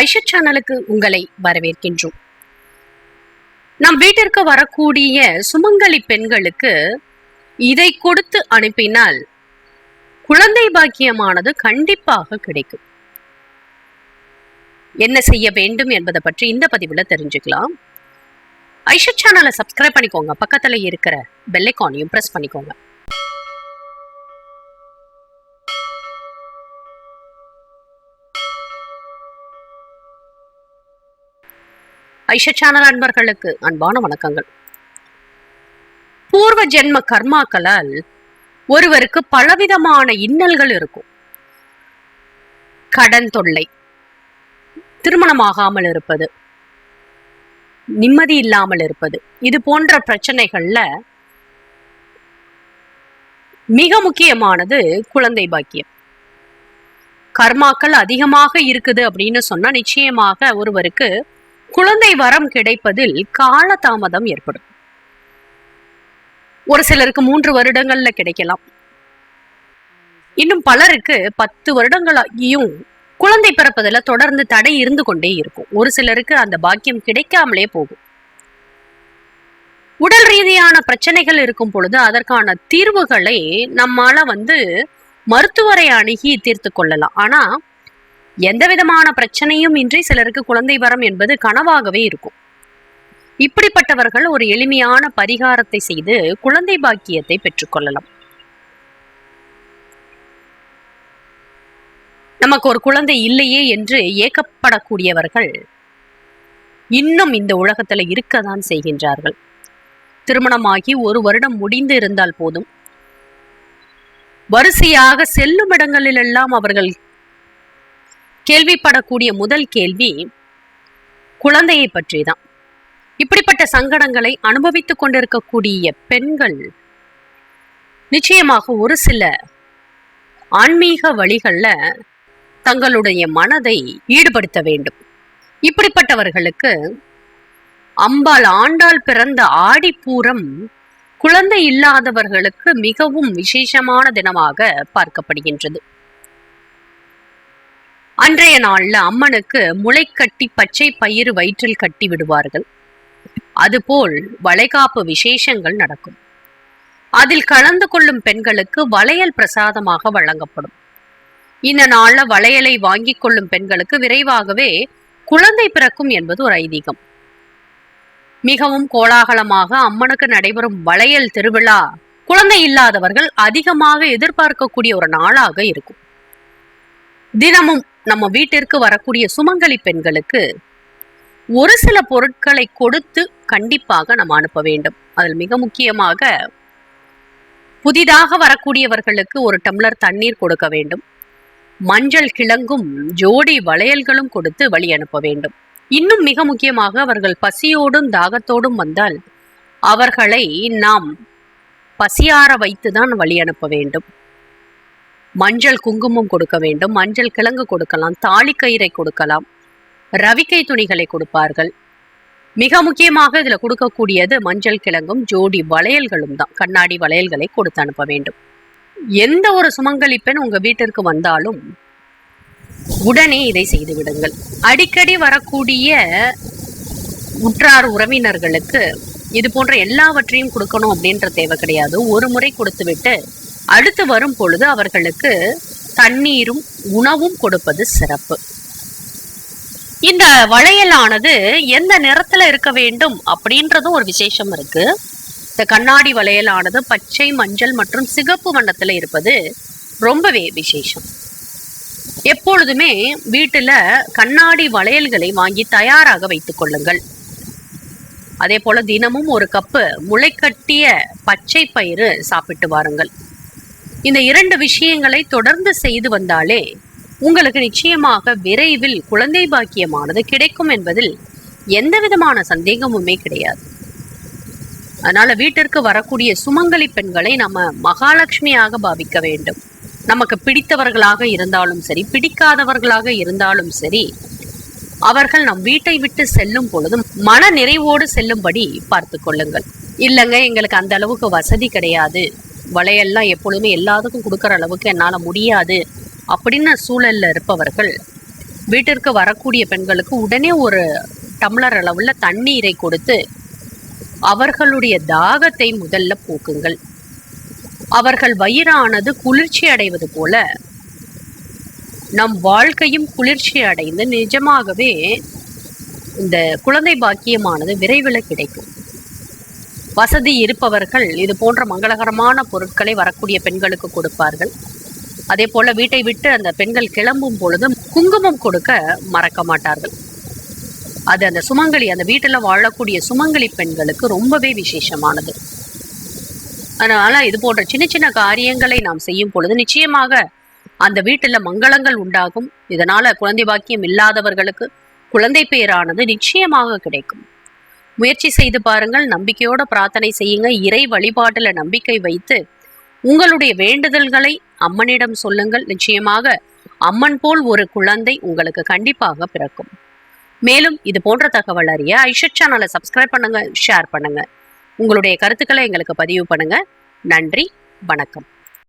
ஐஷா சேனலுக்கு உங்களை வரவேற்கின்றோம். நம் வீட்டிற்கு வரக்கூடிய சுமங்கலி பெண்களுக்கு இதை கொடுத்து அனுப்பினால் குழந்தை பாக்கியமானது கண்டிப்பாக கிடைக்கும். என்ன செய்ய வேண்டும் என்பதை பற்றி இந்த பதிவுல தெரிஞ்சுக்கலாம். ஐஷா சேனலை சப்ஸ்கிரைப் பண்ணிக்கோங்க. பக்கத்துல இருக்கிற பெல்லைக்கானையும் பிரஸ் பண்ணிக்கோங்க. ஐஷா சேனல் அன்பர்களுக்கு அன்பான வணக்கங்கள். பூர்வ ஜென்ம கர்மாக்களால் ஒருவருக்கு பலவிதமான இன்னல்கள் இருக்கும். கடன் தொல்லை திருமணமாகாமல் இருப்பது நிம்மதி இல்லாமல் இருப்பது இது போன்ற பிரச்சனைகள்ல மிக முக்கியமானது குழந்தை பாக்கியம். கர்மாக்கள் அதிகமாக இருக்குது அப்படின்னு சொன்னா நிச்சயமாக ஒருவருக்கு குழந்தை வரம் கிடைப்பதில் காலதாமதம் ஏற்படும். ஒரு சிலருக்கு மூன்று வருடங்கள்ல கிடைக்கலாம். இன்னும் பலருக்கு பத்து வருடங்களாகியும் குழந்தை பிறப்பதுல தொடர்ந்து தடை இருந்து கொண்டே இருக்கும். ஒரு சிலருக்கு அந்த பாக்கியம் கிடைக்காமலே போகும். உடல் ரீதியான பிரச்சனைகள் இருக்கும் பொழுது அதற்கான தீர்வுகளை நம்மால வந்து மருத்துவரை அணுகி தீர்த்து கொள்ளலாம். ஆனா எந்த விதமான பிரச்சனையும் இன்றி சிலருக்கு குழந்தை வரம் என்பது கனவாகவே இருக்கும். இப்படிப்பட்டவர்கள் ஒரு எளிமையான பரிகாரத்தை செய்து குழந்தை பாக்கியத்தை பெற்றுக்கொள்ளலாம் நமக்கு ஒரு குழந்தை இல்லையே என்று ஏக்கப்படக்கூடியவர்கள் இன்னும் இந்த உலகத்துல இருக்கதான் செய்கின்றார்கள். திருமணமாகி ஒரு வருடம் முடிந்து இருந்தால் போதும். வரிசையாக செல்லும் இடங்களிலெல்லாம் அவர்கள் கேள்விப்படக்கூடிய முதல் கேள்வி குழந்தையை பற்றி தான் இப்படிப்பட்ட சங்கடங்களை அனுபவித்துக் கொண்டிருக்கக்கூடிய பெண்கள் நிச்சயமாக ஒரு சில ஆன்மீக வழிகள்ல தங்களுடைய மனதை ஈடுபடுத்த வேண்டும். இப்படிப்பட்டவர்களுக்கு அம்பாள் ஆண்டாள் பிறந்த ஆடிப்பூரம் குழந்தை இல்லாதவர்களுக்கு மிகவும் விசேஷமான தினமாக பார்க்கப்படுகின்றது. அன்றைய நாள்ல அம்மனுக்கு முளை கட்டி பச்சை பயிறு வயிற்றில் கட்டி விடுவார்கள். அதுபோல் வளைகாப்பு விசேஷங்கள் நடக்கும். அதில் கலந்து கொள்ளும் பெண்களுக்கு வளையல் பிரசாதமாக வழங்கப்படும். இந்த நாள்ல வளையலை வாங்கி கொள்ளும் பெண்களுக்கு விரைவாகவே குழந்தை பிறக்கும் என்பது ஒரு ஐதீகம். மிகவும் கோலாகலமாக அம்மனுக்கு நடைபெறும் வளையல் திருவிழா குழந்தை இல்லாதவர்கள் அதிகமாக எதிர்பார்க்கக்கூடிய ஒரு நாளாக இருக்கும். தினமும் நம்ம வீட்டிற்கு வரக்கூடிய சுமங்கலி பெண்களுக்கு ஒரு சில பொருட்களை கொடுத்து கண்டிப்பாக நம்ம அனுப்ப வேண்டும். அதில் மிக முக்கியமாக புதிதாக வரக்கூடியவர்களுக்கு ஒரு டம்ளர் தண்ணீர் கொடுக்க வேண்டும். மஞ்சள் கிழங்கும் ஜோடி வளையல்களும் கொடுத்து வழி அனுப்ப வேண்டும். இன்னும் மிக முக்கியமாக அவர்கள் பசியோடும் தாகத்தோடும் வந்தால் அவர்களை நாம் பசியார வைத்துதான் வழி அனுப்ப வேண்டும். மஞ்சள் குங்குமம் கொடுக்க வேண்டும் மஞ்சள் கிழங்கு கொடுக்கலாம் தாலிக்கயிறை கொடுக்கலாம் ரவிக்கை துணிகளை கொடுப்பார்கள். மிக முக்கியமாக இதுல கொடுக்கக்கூடியது மஞ்சள் கிழங்கும் ஜோடி வளையல்களும் தான். கண்ணாடி வளையல்களை கொடுத்து அனுப்ப வேண்டும். எந்த ஒரு சுமங்கலி பெண் உங்க வீட்டிற்கு வந்தாலும் உடனே இதை செய்து விடுங்கள். அடிக்கடி வரக்கூடிய உற்றார் உறவினர்களுக்கு இது போன்ற எல்லாவற்றையும் கொடுக்கணும் அப்படின்ற தேவை கிடையாது. ஒரு முறை கொடுத்துவிட்டு அடுத்து வரும் பொழுது அவர்களுக்கு தண்ணீரும் உணவும் கொடுப்பது சிறப்பு. இந்த வளையலானது எந்த நிறத்துல இருக்க வேண்டும் அப்படின்றதும் ஒரு விசேஷம் இருக்கு. இந்த கண்ணாடி வளையலானது பச்சை மஞ்சள் மற்றும் சிகப்பு வண்ணத்துல இருப்பது ரொம்பவே விசேஷம். எப்பொழுதுமே வீட்டுல கண்ணாடி வளையல்களை வாங்கி தயாராக வைத்துக் கொள்ளுங்கள். அதே போல தினமும் ஒரு கப்பு முளைக்கட்டிய பச்சை பயிறு சாப்பிட்டு வாருங்கள். இந்த இரண்டு விஷயங்களை தொடர்ந்து செய்து வந்தாலே உங்களுக்கு நிச்சயமாக விரைவில் குழந்தை பாக்கியமானது கிடைக்கும் என்பதில் எந்த விதமான சந்தேகமுமே கிடையாது. அதனால வீட்டிற்கு வரக்கூடிய சுமங்கலி பெண்களை நம்ம மகாலட்சுமியாக பாவிக்க வேண்டும். நமக்கு பிடித்தவர்களாக இருந்தாலும் சரி பிடிக்காதவர்களாக இருந்தாலும் சரி அவர்கள் நம் வீட்டை விட்டு செல்லும் பொழுதும் மன நிறைவோடு செல்லும்படி பார்த்து கொள்ளுங்கள். இல்லைங்க எங்களுக்கு அந்த அளவுக்கு வசதி கிடையாது. வளையல்லாம் எப்பொழுதுமே எல்லாத்துக்கும் கொடுக்குற அளவுக்கு என்னால் முடியாது அப்படின்னு சூழலில் இருப்பவர்கள் வீட்டிற்கு வரக்கூடிய பெண்களுக்கு உடனே ஒரு டம்ளர் அளவில் தண்ணீரை கொடுத்து அவர்களுடைய தாகத்தை முதல்ல போக்குங்கள். அவர்கள் வயிறானது குளிர்ச்சி அடைவது போல நம் வாழ்க்கையும் குளிர்ச்சி அடைந்து நிஜமாகவே இந்த குழந்தை பாக்கியமானது விரைவில் கிடைக்கும். வசதி இருப்பவர்கள் இது போன்ற மங்களகரமான பொருட்களை வரக்கூடிய பெண்களுக்கு கொடுப்பார்கள். அதே போல வீட்டை விட்டு அந்த பெண்கள் கிளம்பும் பொழுது குங்குமம் கொடுக்க மறக்க மாட்டார்கள். அது அந்த சுமங்கலி அந்த வீட்டில் வாழக்கூடிய சுமங்கலி பெண்களுக்கு ரொம்பவே விசேஷமானது. அதனால இது போன்ற சின்ன சின்ன காரியங்களை நாம் செய்யும் பொழுது நிச்சயமாக அந்த வீட்டில் மங்களங்கள் உண்டாகும். இதனால குழந்தை பாக்கியம் இல்லாதவர்களுக்கு குழந்தை பேரானது நிச்சயமாக கிடைக்கும். முயற்சி செய்து பாருங்கள் நம்பிக்கையோட பிரார்த்தனை செய்யுங்க. இறை வழிபாட்டுல நம்பிக்கை வைத்து உங்களுடைய வேண்டுதல்களை அம்மனிடம் சொல்லுங்கள். நிச்சயமாக அம்மன் போல் ஒரு குழந்தை உங்களுக்கு கண்டிப்பாக பிறக்கும். மேலும் இது போன்ற தகவல் அறிய ஐஷத் சேனலை சப்ஸ்கிரைப் பண்ணுங்க ஷேர் பண்ணுங்க. உங்களுடைய கருத்துக்களை எங்களுக்கு பதிவு பண்ணுங்க. நன்றி வணக்கம்.